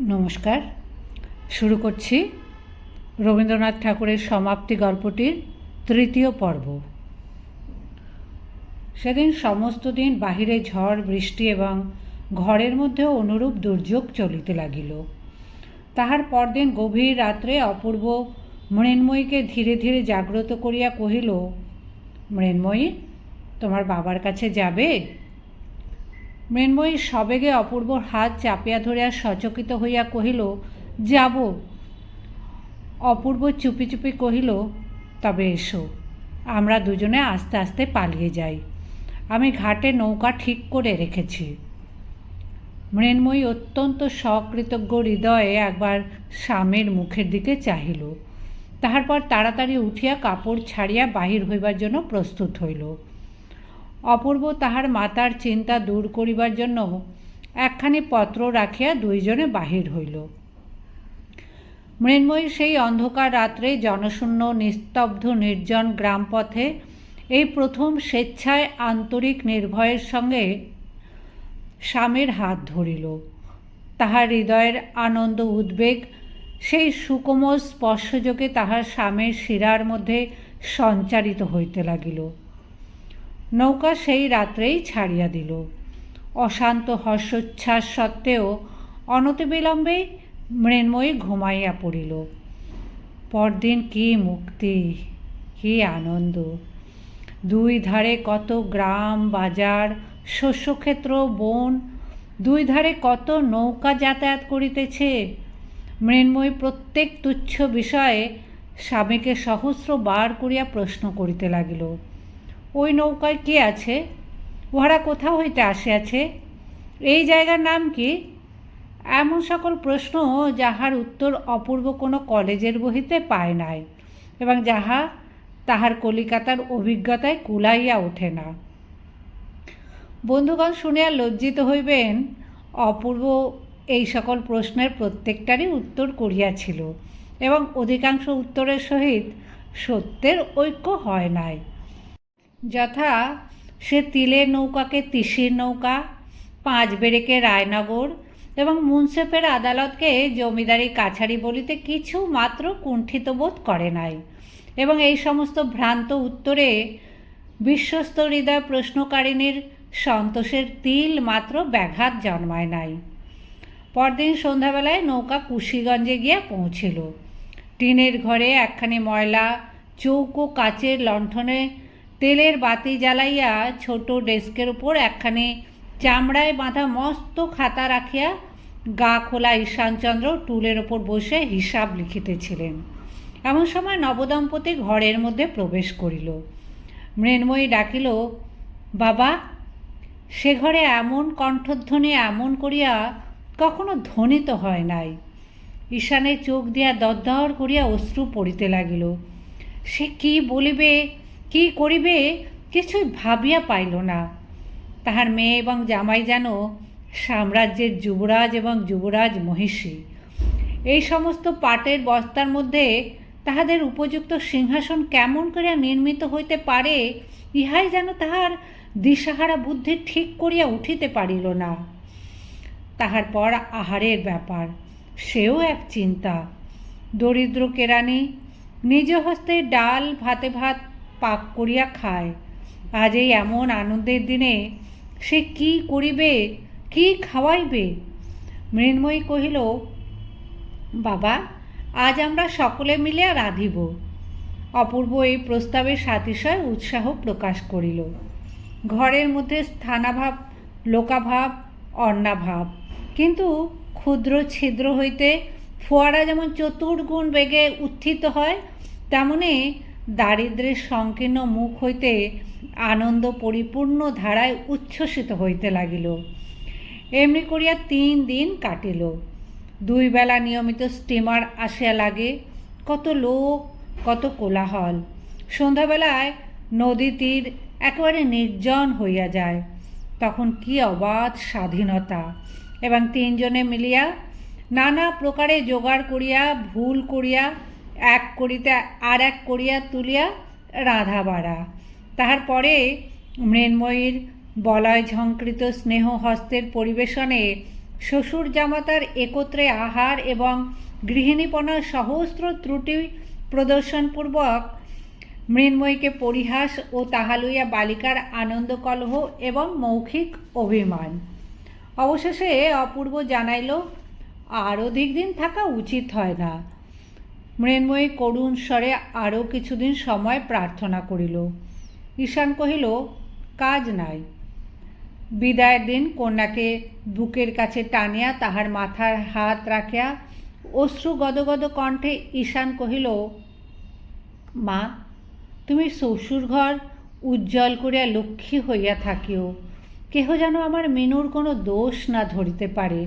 নমস্কার। শুরু করছি রবীন্দ্রনাথ ঠাকুরের সমাপ্তি গল্পটির তৃতীয় পর্ব। সেদিন সমস্ত দিন বাহিরে ঝড়, বৃষ্টি এবং ঘরের মধ্যেও অনুরূপ দুর্যোগ চলিতে লাগিল। তাহার পরদিন গভীর রাত্রে অপূর্ব মৃন্ময়ীকে ধীরে ধীরে জাগ্রত করিয়া কহিল, মৃন্ময়ী, তোমার বাবার কাছে যাবে? মৃন্ময়ী সবেগে অপূর্বর হাত চাপিয়া ধরিয়া সচকিত হইয়া কহিল, যাব। অপূর্ব চুপি চুপি কহিল, তবে এসো, আমরা দুজনে আস্তে আস্তে পালিয়ে যাই। আমি ঘাটে নৌকা ঠিক করে রেখেছি। মৃন্ময়ী অত্যন্ত সকৃতজ্ঞ হৃদয়ে একবার স্বামীর মুখের দিকে চাহিল। তাহার পর তাড়াতাড়ি উঠিয়া কাপড় ছাড়িয়া বাহির হইবার জন্য প্রস্তুত হইল। অপূর্ব তাহার মাতার চিন্তা দূর করিবার জন্য একখানি পত্র রাখিয়া দুইজনে বাহির হইল। মৃন্ময়ী সেই অন্ধকার রাত্রে জনশূন্য, নিস্তব্ধ, নির্জন গ্রামপথে এই প্রথম স্বেচ্ছায় আন্তরিক নির্ভয়ের সঙ্গে স্বামীর হাত ধরিল। তাহার হৃদয়ের আনন্দ উদ্বেগ, সেই সুকোমল স্পর্শযোগে তাহার স্বামীর শিরার মধ্যে সঞ্চারিত হইতে লাগিল। নৌকা সেই রাত্রেই ছাড়িয়া দিল। অশান্ত হর্ষোচ্ছ্বাস সত্ত্বেও অনতিবিলম্বে মৃন্ময়ী ঘুমাইয়া পড়িল। পরদিন কি মুক্তি, কি আনন্দ। দুই ধারে কত গ্রাম, বাজার, শস্যক্ষেত্র, বন, দুই ধারে কত নৌকা যাতায়াত করিতেছে। মৃন্ময়ী প্রত্যেক তুচ্ছ বিষয়ে স্বামীকে সহস্র বার করিয়া প্রশ্ন করিতে লাগিল। ওই নৌকায় কে আছে? উহারা কোথাও হইতে আসিয়াছে। এই জায়গার নাম কি? এমন সকল প্রশ্ন যাহার উত্তর অপূর্ব কোনো কলেজের বহিতে পায় নাই, এবং যাহা তাহার কলিকাতার অভিজ্ঞতায় কুলাইয়া ওঠে না। বন্ধুগণ, শুনিয়া লজ্জিত হইবেন, অপূর্ব এই সকল প্রশ্নের প্রত্যেকটারই উত্তর করিয়াছিল, এবং অধিকাংশ উত্তরের সহিত সত্যের ঐক্য হয় নাই। যথা সে তিলের নৌকাকে তিসির নৌকা পাঁচ বেড়েকে রায়নগর এবং মুন্সেফের আদালতকে জমিদারি কাছারি বলিতে কিছু মাত্র কুণ্ঠিত বোধ করে নাই এবং এই সমস্ত ভ্রান্ত উত্তরে বিশ্বস্ত হৃদয় প্রশ্নকারিণীর সন্তোষের তিল মাত্র ব্যাঘাত জন্মায় নাই। পরদিন সন্ধ্যাবেলায় নৌকা কুশিগঞ্জে গিয়া পৌঁছিল। টিনের ঘরে একখানি ময়লা, চৌকো কাচের লণ্ঠনে তেলের বাতি জ্বালাইয়া ছোট ডেস্কের উপর একখানি চামড়ায় বাঁধা মস্ত খাতা রাখিয়া গা খোলা ঈশানচন্দ্র টুলের ওপর বসে হিসাব লিখিতেছিলেন। এমন সময় নবদম্পতি ঘরের মধ্যে প্রবেশ করিল। মৃন্ময়ী ডাকিল, বাবা, সে ঘরে এমন কণ্ঠধ্বনি এমন করিয়া কখনো ধ্বনিত হয় নাই। ঈশানে চোখ দিয়া দরদর করিয়া অশ্রু পড়িতে লাগিল। সে কি বলিবে? কি করিবে কিছুই ভাবিয়া পাইল না। তাহার মেয়ে এবং জামাই যেন সাম্রাজ্যের যুবরাজ এবং যুবরাজ মহিষী। এই সমস্ত পাটের বস্তার মধ্যে তাহাদের উপযুক্ত সিংহাসন কেমন করিয়া নির্মিত হইতে পারে, ইহাই যেন তাহার দিশাহারা বুদ্ধি ঠিক করিয়া উঠিতে পারিল না। তাহার পর আহারের ব্যাপার, সেও এক চিন্তা। দরিদ্র কেরানি নিজ হস্তে ডাল, ভাতে ভাত পাক করিয়া খায়। আজ এই এমন আনন্দের দিনে সে কি করিবে, কি খাওয়াইবে? মৃন্ময়ী কহিল, বাবা, আজ আমরা সকলে মিলিয়া রাঁধিব। অপূর্ব এই প্রস্তাবের সাতিশয় উৎসাহ প্রকাশ করিল। ঘরের মধ্যে স্থানাভাব, লোকাভাব, অন্নাভাব। কিন্তু ক্ষুদ্র ছিদ্র হইতে ফোয়ারা যেমন চতুর্গুণ বেগে উত্থিত হয়, তেমনি দারিদ্রের সংকীর্ণ মুখ হইতে আনন্দ পরিপূর্ণ ধারায় উচ্ছ্বসিত হইতে লাগিল। এমনি করিয়া তিন দিন কাটিল। দুই বেলা নিয়মিত স্টিমার আসিয়া লাগে, কত লোক, কত কোলাহল। সন্ধ্যাবেলায় নদী তীর একেবারে নির্জন হইয়া যায়। তখন কি অবাধ স্বাধীনতা। এবং তিনজনে মিলিয়া নানা প্রকারে জোগাড় করিয়া, ভুল করিয়া এক করিতে, আর এক করিয়া তুলিয়া রাধা বাড়া তাহার পরে মৃন্ময়ীর বলয় ঝঙ্কৃত স্নেহ হস্তের পরিবেশনে শ্বশুর জামাতার একত্রে আহার এবং গৃহিণীপনার সহস্র ত্রুটি প্রদর্শনপূর্বক মৃন্ময়ীকে পরিহাস ও তাহা লইয়া বালিকার আনন্দ কলহ এবং মৌখিক অভিমান। অবশেষে অপূর্ব জানাইল, আর অধিক দিন থাকা উচিত হয় না। মৃন্ময়ী করুণ স্বরে আরও কিছুদিন সময় প্রার্থনা করিল। ঈশান কহিল, কাজ নাই। বিদায়ের দিন কন্যাকে বুকের কাছে টানিয়া তাহার মাথার হাত রাখিয়া অশ্রু গদগদ কণ্ঠে ঈশান কহিল, মা, তুমি শ্বশুর ঘর উজ্জ্বল করিয়া লক্ষ্মী হইয়া থাকিও। কেহ যেন আমার মিনুর কোনো দোষ না ধরিতে পারে।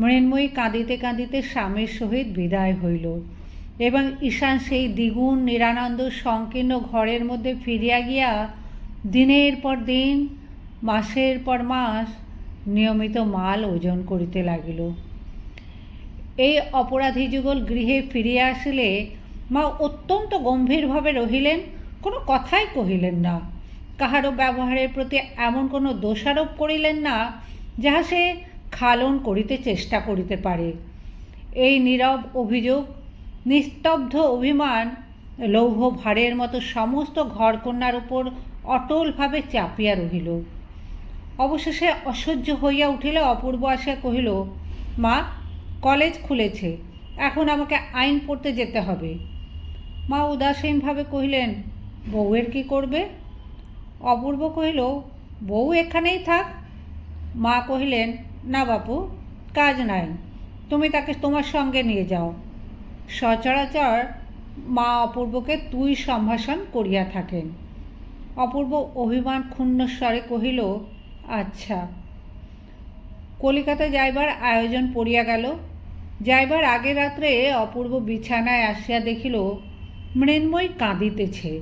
মৃন্ময়ী কাঁদিতে কাঁদিতে স্বামীর সহিত বিদায় হইল। এবং ঈশান সেই দ্বিগুণ, নিরানন্দ, সংকীর্ণ ঘরের মধ্যে ফিরিয়া গিয়া দিনের পর দিন, মাসের পর মাস নিয়মিত মাল ওজন করিতে লাগিল। এই অপরাধী যুগল গৃহে ফিরিয়া আসিলে মা অত্যন্ত গম্ভীরভাবে রহিলেন, কোনো কথাই কহিলেন না। কাহারও ব্যবহারের প্রতি এমন কোনো দোষারোপ করিলেন না, যাহা সে খালন করিতে চেষ্টা করিতে পারে। এই নীরব অভিযোগ, নিস্তব্ধ অভিমান লৌহ ভারের মতো সমস্ত ঘরকন্যার উপর অটলভাবে চাপিয়া রহিল। অবশেষে অসহ্য হইয়া উঠিলে অপূর্ব আসিয়া কহিল, মা, কলেজ খুলেছে, এখন আমাকে আইন পড়তে যেতে হবে। মা উদাসীনভাবে কহিলেন, বউয়ের কি করবে? অপূর্ব কহিল, বউ এখানেই থাক। মা কহিলেন না বাপু, কাজ নাই। তুমি তাকে তোমার সঙ্গে নিয়ে যাও। সচরাচর মা অপূর্বকে তুই সম্ভাষণ করিয়া থাকেন। অপূর্ব অভিমান ক্ষুণ্ণ স্বরে কহিল আচ্ছা। কলিকাতা যাইবার আয়োজন পড়িয়া গেল। যাইবার আগে রাত্রে অপূর্ব বিছানায় আসিয়া দেখিল, মৃন্ময় কাঁদিতেছে।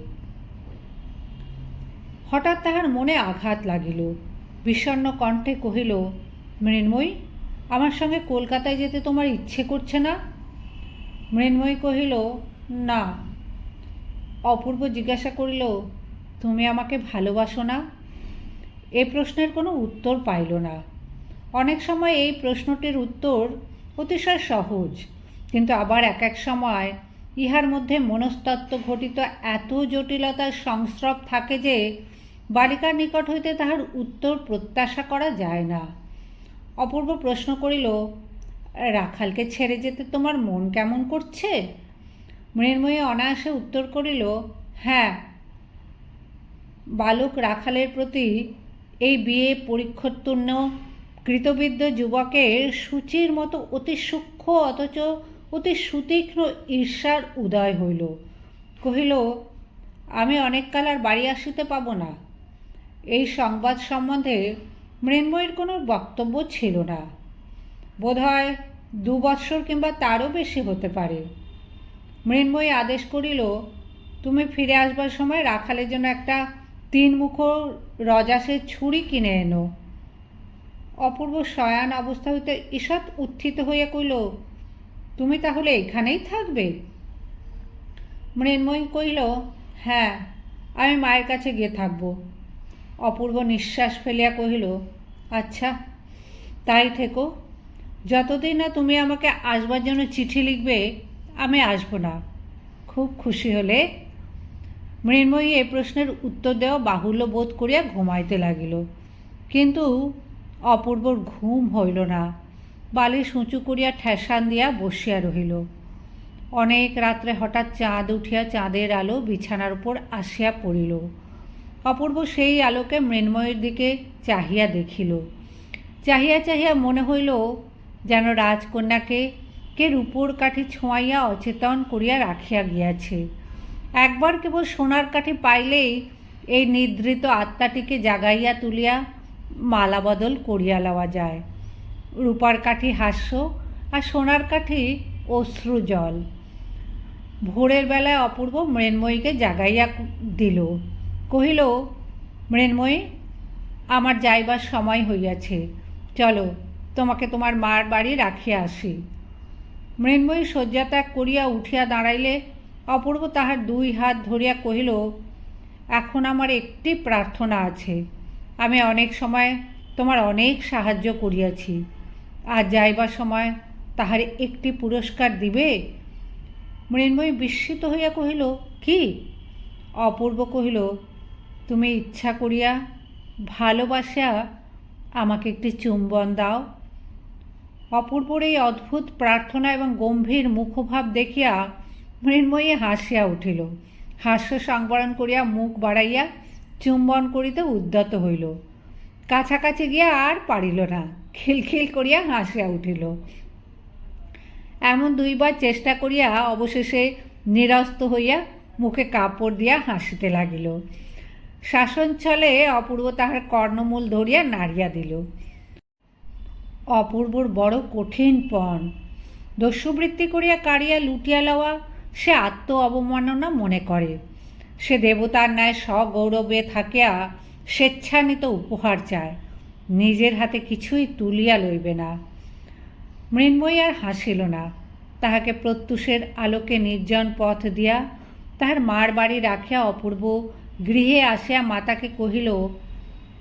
হঠাৎ তাহার মনে আঘাত লাগিল। বিষণ্ণ কণ্ঠে কহিল মৃন্ময়ী, আমার সঙ্গে কলকাতায় যেতে তোমার ইচ্ছে করছে না? মৃন্ময়ী কহিল, না। অপূর্ব জিজ্ঞাসা করিল, তুমি আমাকে ভালোবাসো না? এ প্রশ্নের কোনো উত্তর পাইল না। অনেক সময় এই প্রশ্নটির উত্তর অতিশয় সহজ, কিন্তু আবার এক এক সময় ইহার মধ্যে মনস্তত্ত্ব ঘটিত এত জটিলতার সংস্রব থাকে যে, বালিকার নিকট হইতে তাহার উত্তর প্রত্যাশা করা যায় না। অপূর্ব প্রশ্ন করিল, রাখালকে ছেড়ে যেতে তোমার মন কেমন করছে? মৃন্ময়ী অনায়াসে উত্তর করিল হ্যাঁ বালক রাখালের প্রতি এই বিয়ে পরীক্ষোত্তীর্ণ কৃতবিদ্য যুবকের সূচির মতো অতি সূক্ষ্ম অথচ অতি সুতীক্ষ্ণ ঈর্ষার উদয় হইল। কহিল, আমি অনেককাল আর বাড়ি আসিতে পাব না। এই সংবাদ সম্বন্ধে মৃন্ময়ীর কোনো বক্তব্য ছিল না। বোধহয় দু বৎসর কিংবা তারও বেশি হতে পারে। মৃন্ময়ী আদেশ করিল, তুমি ফিরে আসবার সময় রাখালের জন্য একটা তিন মুখ রজাসের ছুরি কিনে এনো। অপূর্ব শয়ান অবস্থা হইতে ঈষৎ উত্থিত হইয়া কইল তুমি তাহলে এখানেই থাকবে? মৃন্ময়ী কইল হ্যাঁ আমি মায়ের কাছে গিয়ে থাকব। অপূর্ব নিঃশ্বাস ফেলিয়া কহিল আচ্ছা তাই থেকো। যতদিন না তুমি আমাকে আসবার জন্য চিঠি লিখবে, আমি আসব না। খুব খুশি হলে? মৃন্ময়ী এ প্রশ্নের উত্তর দেওয়া বাহুল্য বোধ করিয়া ঘুমাইতে লাগিল। কিন্তু অপূর্বর ঘুম হইল না। বালিশ উঁচু করিয়া ঠেসান দিয়া বসিয়া রহিল। অনেক রাত্রে হঠাৎ চাঁদ উঠিয়া চাঁদের আলো বিছানার উপর আসিয়া পড়িল। অপূর্ব সেই আলোকে মৃন্ময়ের দিকে চাহিয়া দেখিল। চাহিয়া চাহিয়া মনে হইল, যেন রাজকন্যাকে কে রূপোর কাঠি ছোঁয়াইয়া অচেতন করিয়া রাখিয়া গিয়াছে। একবার কেবল সোনার কাঠি পাইলেই এই নিদ্রিত আত্মাটিকে জাগাইয়া তুলিয়া মালাবদল করিয়া লওয়া যায়। রূপার কাঠি হাস্য আর সোনার কাঠি অশ্রু জল। ভোরের বেলায় অপূর্ব মৃন্ময়ীকে জাগাইয়া দিল। কহিল, মৃন্ময়ী, আমার যাইবার সময় হইয়াছে। চলো, তোমাকে তোমার মার বাড়ি রাখিয়া আসি। মৃন্ময়ী শয্যাত্যাগ করিয়া উঠিয়া দাঁড়াইলে, অপূর্ব তাহার দুই হাত ধরিয়া কহিল, এখন আমার একটি প্রার্থনা আছে। আমি অনেক সময় তোমার অনেক সাহায্য করিয়াছি। আর যাইবার সময় তাহার একটি পুরস্কার দিবে? মৃন্ময়ী বিস্মিত হইয়া কহিল, কি? অপূর্ব কহিল তুমি ইচ্ছা করিয়া ভালোবাসা আমাকে একটি চুম্বন দাও। অপূর্বর এই অদ্ভুত প্রার্থনা এবং গম্ভীর মুখভাব দেখিয়া মৃন্ময়ী হাসিয়া উঠিল। হাস্য সংবরণ করিয়া মুখ বাড়াইয়া চুম্বন করিতে উদ্যত হইল। কাছাকাছি গিয়া আর পারিল না, খিলখিল করিয়া হাসিয়া উঠিল। এমন দুইবার চেষ্টা করিয়া অবশেষে নিরস্ত হইয়া মুখে কাপড় দিয়া হাসিতে লাগিল। শাসন ছলে অপূর্ব তাহার কর্ণমূল ধরিয়া নাড়িয়া দিল। অপূর্বর বড় কঠিন পণ। দস্যুবৃত্তি করিয়া কাড়িয়া লুটিয়া লওয়া সে আত্ম অবমাননা মনে করে। সে দেবতার ন্যায় সগৌরবে থাকিয়া স্বেচ্ছানিত উপহার চায়। নিজের হাতে কিছুই তুলিয়া লইবে না। মৃন্ময়ী আর হাসিল না। তাহাকে প্রত্যুষের আলোকে নির্জন পথ দিয়া তাহার মার বাড়ি রাখিয়া অপূর্ব গৃহে আসিয়া মাতাকে কহিল,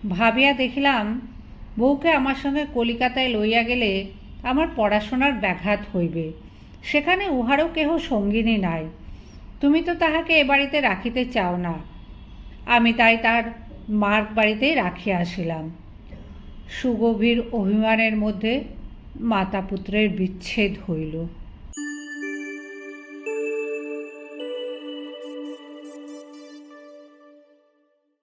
ভাবিয়া দেখিলাম, বউকে আমার সঙ্গে কলিকাতায় লইয়া গেলে আমার পড়াশোনার ব্যাঘাত হইবে। সেখানে উহারও কেহ সঙ্গিনী নাই। তুমি তো তাহাকে এ বাড়িতে রাখিতে চাও না। আমি তাই তার মার বাড়িতেই রাখিয়া আসিলাম। সুগভীর অভিমানের মধ্যে মাতা পুত্রের বিচ্ছেদ হইল।